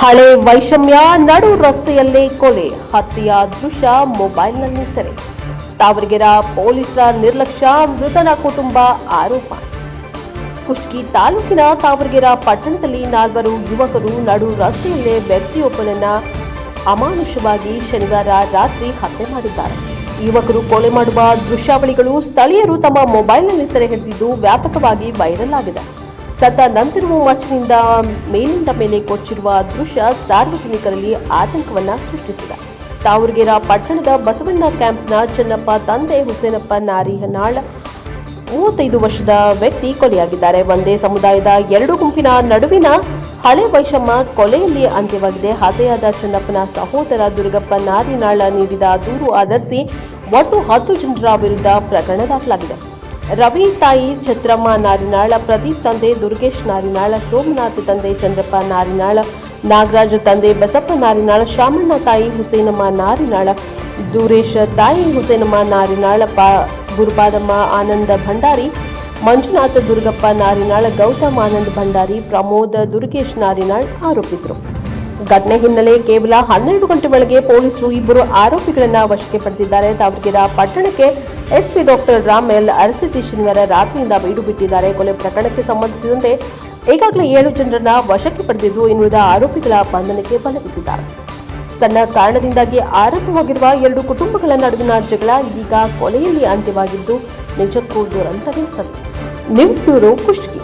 ಹಳೆ ವೈಷಮ್ಯ ನಡು ರಸ್ತೆಯಲ್ಲೇ ಕೊಲೆ, ಹತ್ಯೆಯ ದೃಶ್ಯ ಮೊಬೈಲ್ನಲ್ಲಿ ಸೆರೆ. ತಾವರಗೆರ ಪೊಲೀಸರ ನಿರ್ಲಕ್ಷ್ಯ, ಮೃತನ ಕುಟುಂಬ ಆರೋಪ. ಕುಷ್ಟಗಿ ತಾಲೂಕಿನ ತಾವರಗೆರ ಪಟ್ಟಣದಲ್ಲಿ ನಾಲ್ವರು ಯುವಕರು ನಡು ರಸ್ತೆಯಲ್ಲೇ ವ್ಯಕ್ತಿಯೊಬ್ಬನನ್ನ ಅಮಾನುಷವಾಗಿ ಶನಿವಾರ ರಾತ್ರಿ ಹತ್ಯೆ ಮಾಡಿದ್ದಾರೆ. ಯುವಕರು ಕೊಲೆ ಮಾಡುವ ದೃಶ್ಯಾವಳಿಗಳು ಸ್ಥಳೀಯರು ತಮ್ಮ ಮೊಬೈಲ್ನಲ್ಲಿ ಸೆರೆ ಹಿಡಿದಿದ್ದು ವ್ಯಾಪಕವಾಗಿ ವೈರಲ್ ಆಗಿದೆ. ಸತ ನಂತರವೂ ಮಚ್ಚಿನಿಂದ ಮೇಲಿಂದ ಮೇಲೆ ಕೊಚ್ಚಿರುವ ದೃಶ್ಯ ಸಾರ್ವಜನಿಕರಲ್ಲಿ ಆತಂಕವನ್ನ ಸೃಷ್ಟಿಸಿದೆ. ತಾವರಗೆರ ಪಟ್ಟಣದ ಬಸವಣ್ಣ ಕ್ಯಾಂಪ್ನ ಚೆನ್ನಪ್ಪ, ತಂದೆ ಹುಸೇನಪ್ಪ ನಾರಿಹನಾಳ್ ಮೂವತ್ತೈದು ವರ್ಷದ ವ್ಯಕ್ತಿ ಕೊಲೆಯಾಗಿದ್ದಾರೆ. ಒಂದೇ ಸಮುದಾಯದ ಎರಡು ಗುಂಪಿನ ನಡುವಿನ ಹಳೆ ವೈಷಮ್ಯ ಕೊಲೆಯಲ್ಲಿ ಅಂತ್ಯವಾಗಿದೆ. ಹತೆಯಾದ ಚನ್ನಪ್ಪನ ಸಹೋದರ ದುರ್ಗಪ್ಪ ನಾರಿನಾಳ ನೀಡಿದ ದೂರು ಆಧರಿಸಿ ಒಟ್ಟು ಹತ್ತು ಜನರ ವಿರುದ್ಧ ಪ್ರಕರಣ ದಾಖಲಾಗಿದೆ. ರವಿ ತಾಯಿ ಛತ್ರಮ್ಮ ನಾರಿನಾಳ, ಪ್ರದೀಪ್ ತಂದೆ ದುರ್ಗೇಶ್ ನಾರಿನಾಳ, ಸೋಮನಾಥ್ ತಂದೆ ಚಂದ್ರಪ್ಪ ನಾರಿನಾಳ, ನಾಗರಾಜ ತಂದೆ ಬಸಪ್ಪ ನಾರಿನಾಳ, ಶಾಮಣ್ಣ ತಾಯಿ ಹುಸೇನಮ್ಮ ನಾರಿನಾಳ, ದೂರೇಶ್ ತಾಯಿ ಹುಸೇನಮ್ಮ ನಾರಿನಾಳ, ಪಾ ಗುರುಪಾದಮ್ಮ ಆನಂದ ಭಂಡಾರಿ, ಮಂಜುನಾಥ ದುರ್ಗಪ್ಪ ನಾರಿನಾಳ, ಗೌತಮ್ ಆನಂದ್ ಭಂಡಾರಿ, ಪ್ರಮೋದ್ ದುರ್ಗೇಶ್ ನಾರಿನಾಳ್ ಆರೋಪಿತರು. ಘಟನೆ ಹಿನ್ನೆಲೆ ಕೇವಲ ಹನ್ನೆರಡು ಗಂಟೆ ಒಳಗೆ ಪೊಲೀಸರು ಇಬ್ಬರು ಆರೋಪಿಗಳನ್ನು ವಶಕ್ಕೆ ಪಡೆದಿದ್ದಾರೆ. ದಾವಣಗೆರೆ ಪಟ್ಟಣಕ್ಕೆ ಎಸ್ಪಿ ಡಾಕ್ಟರ್ ರಾಮ್ ಎಲ್ ಅರಸಿ ರಾತ್ರಿಯಿಂದ ಬೀಡು ಬಿಟ್ಟಿದ್ದಾರೆ. ಕೊಲೆ ಪ್ರಕರಣಕ್ಕೆ ಸಂಬಂಧಿಸಿದಂತೆ ಈಗಾಗಲೇ ಏಳು ಜನರನ್ನ ವಶಕ್ಕೆ ಪಡೆದಿದ್ದು, ಇನ್ನುಳಿದ ಆರೋಪಿಗಳ ಬಂಧನಕ್ಕೆ ಬಲಗಿಸಿದ್ದಾರೆ ತನ್ನ ಕಾರಣದಿಂದಾಗಿ ಆರಂಭವಾಗಿರುವ ಎರಡು ಕುಟುಂಬಗಳ ನಡುವಿನ ಜಗಳ ಇದೀಗ ಕೊಲೆಯಲ್ಲಿ ಅಂತ್ಯವಾಗಿದ್ದು, ನಿಜಕ್ಕೂ ದುರಂತವೇ ಸತ್ಯ. News bureau Kushtagi.